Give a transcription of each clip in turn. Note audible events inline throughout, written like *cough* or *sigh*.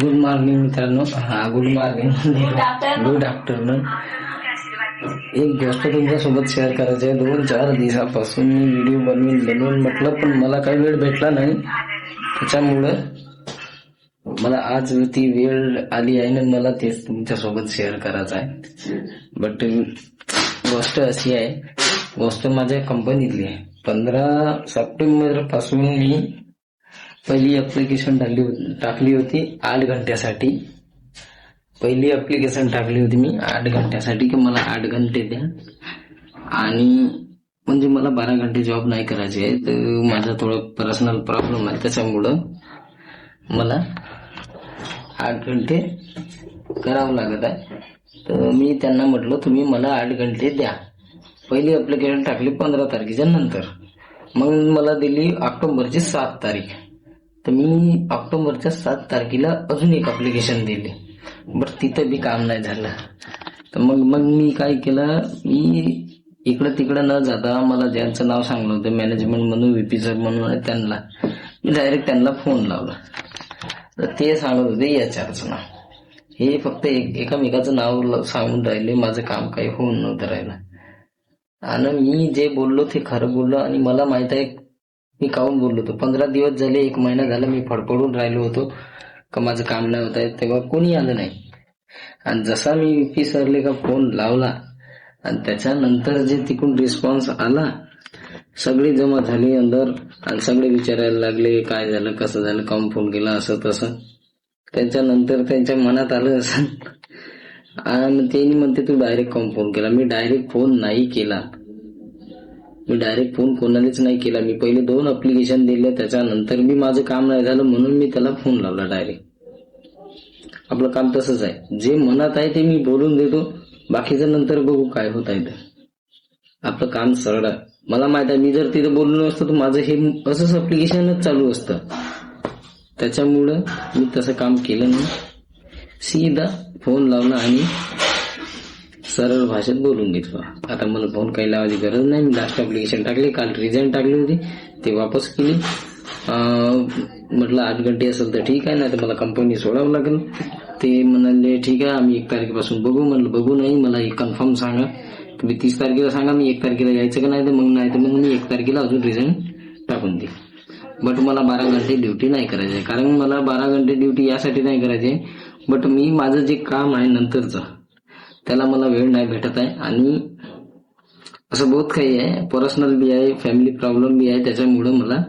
Good morning मित्रांनो हा good morning good afternoon. एक गोष्ट तुमच्यासोबत शेअर करायची आहे. दोन चार दिवसापासून मी व्हिडिओ बनवून बनवून म्हटलं पण मला काही वेळ भेटला नाही. त्याच्यामुळं मला आज ती वेळ आली आहे ना मला तेच तुमच्यासोबत शेअर करायचं आहे. बट गोष्ट अशी आहे गोष्ट माझ्या कंपनीतली आहे. पंधरा सप्टेंबरपासून मी पहिली अप्लिकेशन टाकली होती टाकली होती आठ घंट्यासाठी. पहिली अप्लिकेशन टाकली होती मी आठ घंट्यासाठी की मला आठ घंटे द्या. आणि म्हणजे मला बारा घंटे जॉब नाही करायचे आहे तर माझा थोडं पर्सनल प्रॉब्लेम आहे. त्याच्यामुळं मला आठ घंटे करावं लागत आहे. तर मी त्यांना म्हटलं तुम्ही मला आठ घंटे द्या. पहिली अप्लिकेशन टाकली पंधरा तारखेच्या नंतर. मग मला दिली ऑक्टोबरची सात तारीख. तर मी ऑक्टोबरच्या सात तारखेला अजून एक अप्लिकेशन दिली. बरं तिथं बी काम नाही झालं. तर मग मग मी काय केलं मी इकडं तिकडं न जाता मला ज्यांचं नाव सांगलं होतं मॅनेजमेंट म्हणून व्हीपी सर म्हणून आहे त्यांना मी डायरेक्ट त्यांना फोन लावला. तर ते सांगत होते याच्यावरचं नाव. हे फक्त एक एकामेकाचं नाव सांगून राहिले माझं काम काही होऊन नव्हतं राहिलं. आणि मी जे बोललो ते खरं बोललो आणि मला माहीत आहे मी काहून बोललो होतो? पंधरा दिवस झाले एक महिना झाला मी फडफडून राहिलो होतो. का माझं काम नाही होत आहे तेव्हा कोणी आलं नाही. आणि जसा मी पी सरले का फोन लावला आणि त्याच्यानंतर जे तिकडून रिस्पॉन्स आला सगळे जमा झाले अंदर आणि सगळे विचारायला लागले काय झालं कसं झालं काम फोन केला असं तसं. त्याच्यानंतर त्यांच्या मनात आलं असं. आणि त्यांनी म्हणते तू डायरेक्ट काम फोन केला. मी डायरेक्ट फोन नाही केला. मी डायरेक्ट फोन कोणालाच नाही केला. मी पहिले दोन अप्लिकेशन दिले त्याच्यानंतर मी माझं काम नाही झालं म्हणून मी त्याला फोन लावला डायरेक्ट आपलं काम तसंच आहे. जे मनात आहे ते मी बोलून देतो. बाकीचं नंतर बघू काय होत आहे तर आपलं काम सरळ आहे. मला माहीत आहे मी जर तिथं बोललो असतो तर माझं हे असंच अप्लिकेशनच चालू असतं. त्याच्यामुळं मी तसं काम केलं नाही. सीधा फोन लावला आणि सरळ भाषेत बोलून घेतो आता मला फोन काही लावायची गरज नाही. मी लास्ट अप्लिकेशन टाकली काल रिझाईन टाकली होती. ते वापस केली. म्हटलं आठ घंटे असेल तर ठीक आहे ना तर मला कंपनी सोडावं लागेल. ते म्हणाले ठीक आहे आम्ही एक तारखेपासून बघू. म्हणलं बघू नाही मला एक कन्फर्म सांगा. तुम्ही तीस तारखेला सांगा मी एक तारखेला यायचं का नाही तर मग नाही तर मग मी एक तारखेला अजून रिझाईन टाकून देईल बट मला बारा घंटे ड्युटी नाही करायची आहे. कारण मला बारा घंटे ड्युटी यासाठी नाही करायची आहे. बट मी माझं जे काम आहे नंतरचं त्याला मला वेळ नाही भेटत आहे. आणि असं बहुत काही आहे. पर्सनल बी आहे फॅमिली प्रॉब्लेम बी आहे. त्याच्यामुळं मला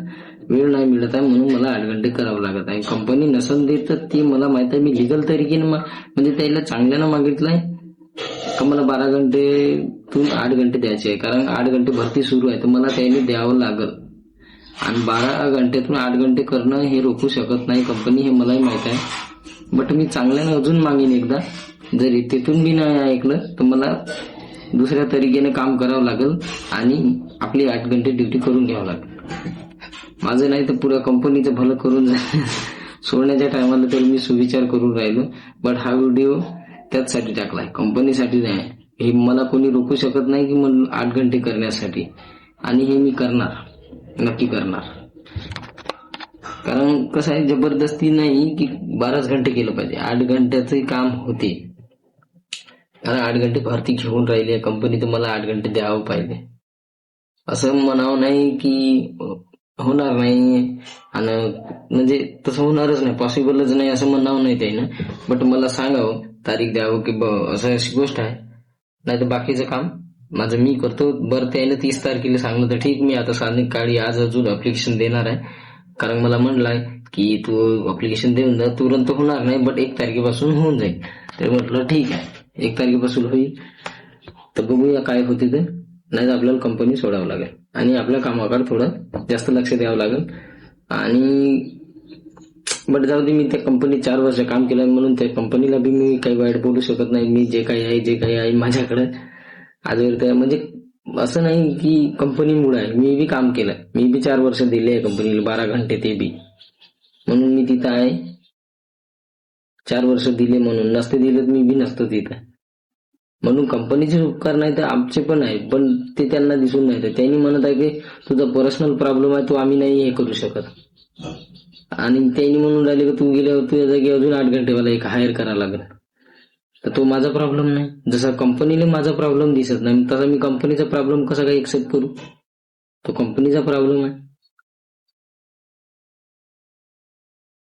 वेळ नाही मिळत आहे. म्हणून मला आठ घंटे करावं लागत आहे. कंपनी नसन देत तर ती मला माहीत आहे. मी लिगल तरीकेनं म्हणजे त्याला चांगल्यानं मागितलंय. का मला बारा घंटेतून आठ घंटे द्यायचे आहे. कारण आठ घंटे भरती सुरू आहे. तर मला त्याने द्यावं लागल. आणि बारा घंट्यातून आठ घंटे करणं हे रोखू शकत नाही. कंपनी हे मलाही माहीत आहे. बट मी चांगल्यानं अजून मागेन एकदा. जरी तिथून मी नाही ऐकलं तर मला दुसऱ्या तरीकेने काम करावं लागेल आणि आपली आठ घंटे ड्युटी करून घ्यावं लागेल. माझं नाही तर पुऱ्या कंपनीचं भलं करून *laughs* सोडण्याच्या टायमाला तरी मी सुविचार करून राहिलो. बट हा व्हिडिओ त्याचसाठी टाकलाय कंपनीसाठी नाही हे मला कोणी रोखू शकत नाही की मग आठ घंटे करण्यासाठी. आणि हे मी करणार नक्की करणार. कारण कसं आहे जबरदस्ती नाही की बाराच घंटे केलं पाहिजे. आठ घंट्याचे काम होते. अरे आठ घंटे भरती घेऊन राहिली. कंपनी तर मला आठ घंटे द्यावं पाहिजे. असं म्हणावं नाही की होणार नाही. आणि म्हणजे तसं होणारच नाही. पॉसिबलच नाही असं म्हणावं नाही त्यानं. बट मला सांगावं हो, तारीख द्यावं की ब- असं अशी गोष्ट आहे. नाही तर बाकीचं काम माझं मी करतो. बरं त्यानं तीस तारखेला सांगलं तर ठीक मी आता साधनिक काळी आज अजून अप्लिकेशन देणार आहे. कारण मला म्हणलाय की तू अप्लिकेशन देऊन जा. तुरंत होणार नाही बट एक तारखेपासून होऊन जाईल. तर म्हटलं ठीक आहे. एक तारखेपासून होईल. तर बघूया काय होते ते. नाही तर आपल्याला कंपनी सोडावं लागेल. आणि आपल्या कामाकडे थोडं जास्त लक्ष द्यावं लागेल. आणि बट जाऊ दे मी त्या कंपनीत चार वर्ष काम केलं म्हणून त्या कंपनीला बी मी काही वाईट बोलू शकत नाही. मी जे काही आहे जे काही आहे माझ्याकडे. आजवर त्या म्हणजे असं नाही की कंपनीमुळे आहे. मी बी काम केलं मी बी चार वर्ष दिले आहे कंपनीला बारा घंटे ते बी. म्हणून मी तिथं आहे. चार वर्ष दिले म्हणून. नसते दिले तर मी बी नसतो तिथं. म्हणून कंपनीचे उपकार नाही तर आमचे पण आहे पण ते त्यांना दिसून नाही तर त्यांनी म्हणत आहे की तुझा पर्सनल प्रॉब्लेम आहे तो आम्ही नाही हे करू शकत. आणि त्यांनी म्हणून राहिले की तू गेल्यावर तुझ्या जागी अजून आठ घंटे मला एक हायर करावं लागेल. तर तो माझा प्रॉब्लेम नाही. जसा कंपनीला माझा प्रॉब्लेम दिसत नाही तसा मी कंपनीचा प्रॉब्लेम कसा काय एक्सेप्ट करू? तो कंपनीचा प्रॉब्लेम आहे.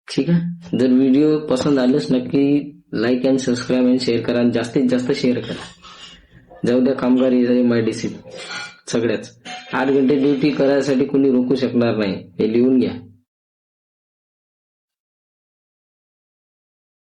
ठीक आहे? जर व्हिडिओ पसंत आलेच नक्की like and subscribe and share करा. आणि जास्तीत जास्त शेअर करा. जाऊ द्या कामगार माय डिसिप्लिन सगळ्याच. आठ घंटे ड्युटी करायसाठी कुणी रोखू शकणार नाही. हे लिहून घ्या.